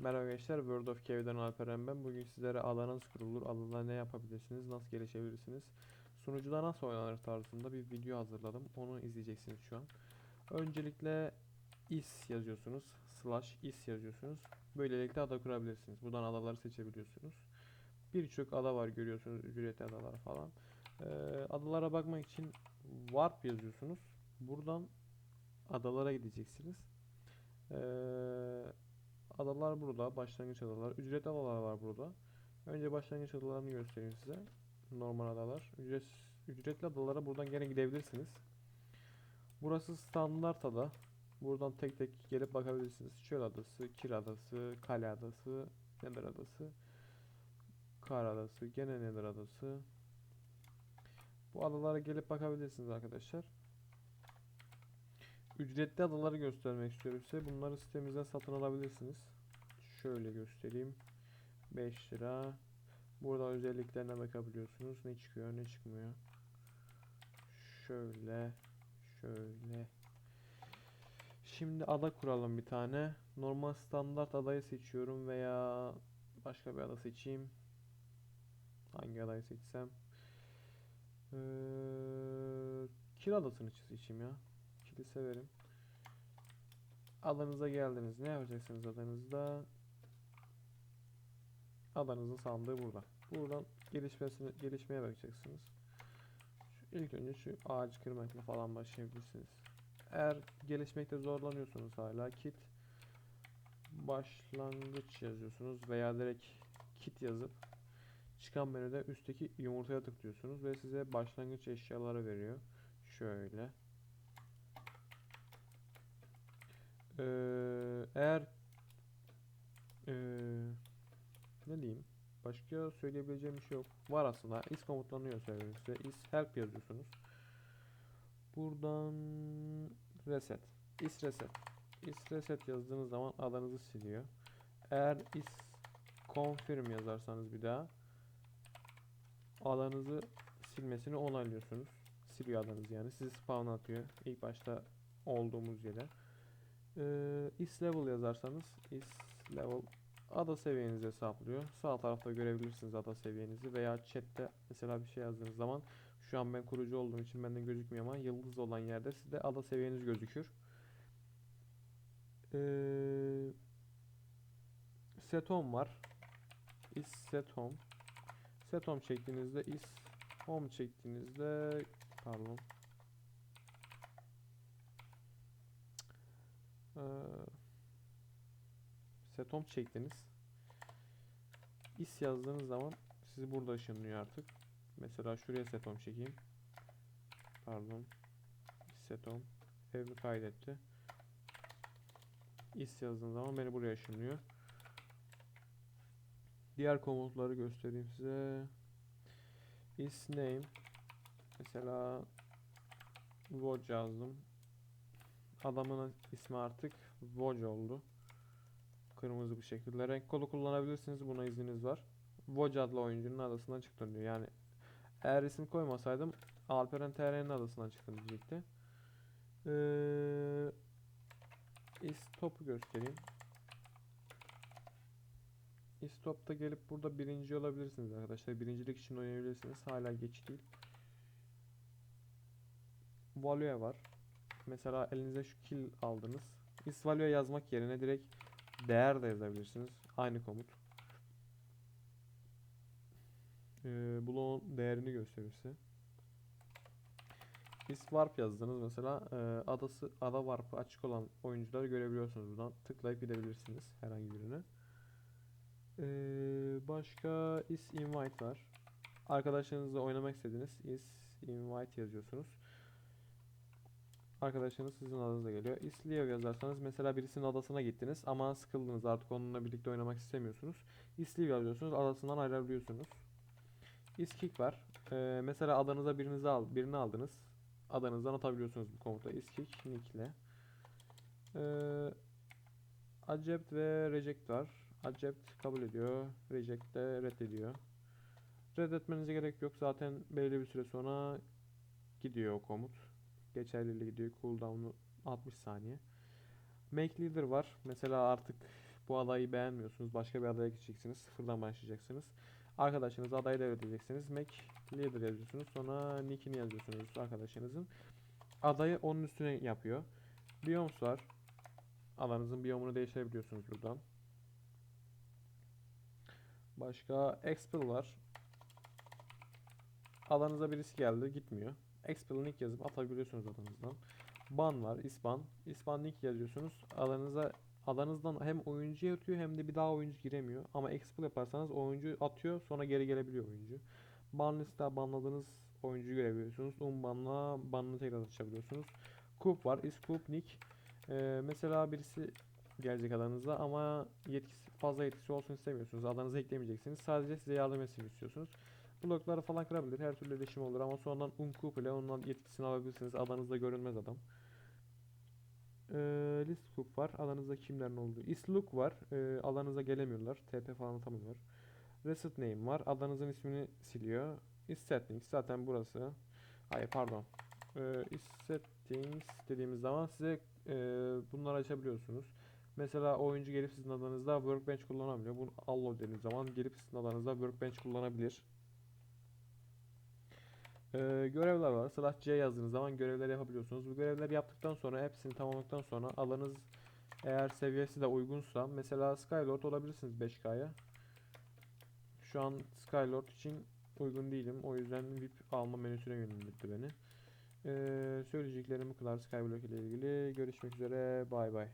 Merhaba gençler, World of Cave'den Alperen ben. Bugün sizlere ada nasıl kurulur, adada ne yapabilirsiniz, nasıl gelişebilirsiniz, sunucuda nasıl oynanır tarzında bir video hazırladım. Onu izleyeceksiniz şu an. Öncelikle is yazıyorsunuz, slash is yazıyorsunuz. Böylelikle ada kurabilirsiniz. Buradan adaları seçebiliyorsunuz. Birçok ada var görüyorsunuz, ücretli adalar falan. Ee, adalara bakmak için warp yazıyorsunuz. Buradan adalara gideceksiniz. Ee, adalar burada. Başlangıç adalar. Ücretli adalar var burada. Önce başlangıç adalarını göstereyim size. Normal adalar. Ücret, ücretli adalara buradan gene gidebilirsiniz. Burası standart ada. Buradan tek tek gelip bakabilirsiniz. Çöl adası, Kir adası, Kale adası, Nether adası, Kar adası, gene Nether adası. Bu adalara gelip bakabilirsiniz arkadaşlar. Ücretli adaları göstermek istiyorum size. Bunları sitemizden satın alabilirsiniz. Şöyle göstereyim. 5 lira. Burada özelliklerine bakabiliyorsunuz. Ne çıkıyor, ne çıkmıyor. Şöyle, şöyle. Şimdi ada kuralım bir tane. Normal standart adayı seçiyorum veya başka bir ada seçeyim. Hangi adayı seçsem? Ee, Kil adasını seçeyim ya. Kili severim. Adanıza geldiniz. Ne yapacaksınız adanızda? Adanızın sandığı burada. Buradan gelişmesini gelişmeye bakacaksınız. Şu, ilk önce şu ağacı kırmakla falan başlayabilirsiniz. Eğer gelişmekte zorlanıyorsanız hala kit başlangıç yazıyorsunuz veya direkt kit yazıp çıkan menüde üstteki yumurtaya tıklıyorsunuz ve size başlangıç eşyaları veriyor. Şöyle. Ee, eğer ee, ne diyeyim? Başka söyleyebileceğim bir şey yok. Var aslında. Is söyleyeyim size. Is help yazıyorsunuz. Buradan reset. Is reset. Is reset yazdığınız zaman adanızı siliyor. Eğer is confirm yazarsanız bir daha adanızı silmesini onaylıyorsunuz. Siliyor adanızı yani. Sizi spawn atıyor. İlk başta olduğumuz yere. Ee, is level yazarsanız is level ada seviyenizi hesaplıyor. Sağ tarafta görebilirsiniz ada seviyenizi veya chatte mesela bir şey yazdığınız zaman şu an ben kurucu olduğum için benden gözükmüyor ama yıldız olan yerde sizde ada seviyeniz gözükür. Ee, set home var. Is set home. Set home çektiğinizde is home çektiğinizde pardon Ee, setom çektiniz. Is yazdığınız zaman sizi burada ışınlıyor artık. Mesela şuraya setom çekeyim. Pardon. Setom. Evimi kaydetti. Is yazdığım zaman beni buraya ışınlıyor. Diğer komutları göstereyim size. Is name. Mesela Watch yazdım. Adamın ismi artık Woj oldu. Kırmızı bir şekilde. Renk kodu kullanabilirsiniz. Buna izniniz var. Woj adlı oyuncunun adasından çıktın diyor. Yani eğer isim koymasaydım Alperen TR'nin adasından çıktım diyecekti. Ee, istop'u göstereyim. İstop'ta gelip burada birinci olabilirsiniz arkadaşlar. Birincilik için oynayabilirsiniz. Hala geç değil. Value var. Mesela elinize şu kill aldınız. Is value yazmak yerine direkt değer de yazabilirsiniz. Aynı komut. Ee, bloğun değerini gösterirse. Is warp yazdınız mesela e, adası ada warp'ı açık olan oyuncuları görebiliyorsunuz buradan. Tıklayıp gidebilirsiniz herhangi birine. Ee, başka is invite var. Arkadaşlarınızla oynamak istediğiniz is invite yazıyorsunuz. Arkadaşlarınız sizin adınıza geliyor. Isleo yazarsanız mesela birisinin adasına gittiniz ama sıkıldınız artık onunla birlikte oynamak istemiyorsunuz. Isleo yazıyorsunuz adasından ayrılıyorsunuz. Iskick var. Ee, mesela adanıza birinizi al, birini aldınız. Adanızdan atabiliyorsunuz bu komuta. Iskick nick ile. Ee, accept ve reject var. Accept kabul ediyor. Reject de reddediyor. Reddetmenize gerek yok. Zaten belli bir süre sonra gidiyor o komut geçerliliği gidiyor. Cooldown'u 60 saniye. Make leader var. Mesela artık Bu adayı beğenmiyorsunuz. Başka bir adaya gideceksiniz. Sıfırdan başlayacaksınız. Arkadaşınıza adayı devredeceksiniz. Mac leader yazıyorsunuz. Sonra nickini yazıyorsunuz arkadaşınızın. Adayı onun üstüne yapıyor. Biomes var. Alanınızın biyomunu değiştirebiliyorsunuz buradan. Başka Expel var. Alanınıza birisi geldi gitmiyor. Expel nick yazıp atabiliyorsunuz alanınızdan. Ban var, isban. İsban nick yazıyorsunuz. Alanınıza alanınızdan hem oyuncu yatıyor hem de bir daha oyuncu giremiyor. Ama expel yaparsanız oyuncu atıyor sonra geri gelebiliyor oyuncu. Ban liste banladığınız oyuncuyu görebiliyorsunuz. Unbanla banını tekrar açabiliyorsunuz. Coop var. Is Coop nick. Ee, mesela birisi gelecek alanınıza ama yetkisi fazla yetkisi olsun istemiyorsunuz. Alanınıza eklemeyeceksiniz. Sadece size yardım etsin istiyorsunuz. Blokları falan kırabilir. Her türlü iletişim olur ama sonradan Uncoop ile onun yetkisini alabilirsiniz. Adanızda görünmez adam. Ee, list var. Alanınızda kimlerin olduğu. Islook var. Ee, alanınıza gelemiyorlar. TP falan atamıyorlar. Reset name var. Adanızın ismini siliyor. Is settings zaten burası. Hayır pardon. Ee, settings dediğimiz zaman size e, bunları açabiliyorsunuz. Mesela oyuncu gelip sizin adanızda workbench kullanabiliyor. Bunu allow dediğiniz zaman gelip sizin adanızda workbench kullanabilir. Ee, görevler var. Slash C yazdığınız zaman görevler yapabiliyorsunuz. Bu görevleri yaptıktan sonra hepsini tamamladıktan sonra alanınız eğer seviyesi de uygunsa mesela Skylord olabilirsiniz 5K'ya. Şu an Skylord için uygun değilim. O yüzden VIP alma menüsüne yöneltti beni. Ee, söyleyeceklerim bu kadar Skyblock ile ilgili. Görüşmek üzere. Bay bay.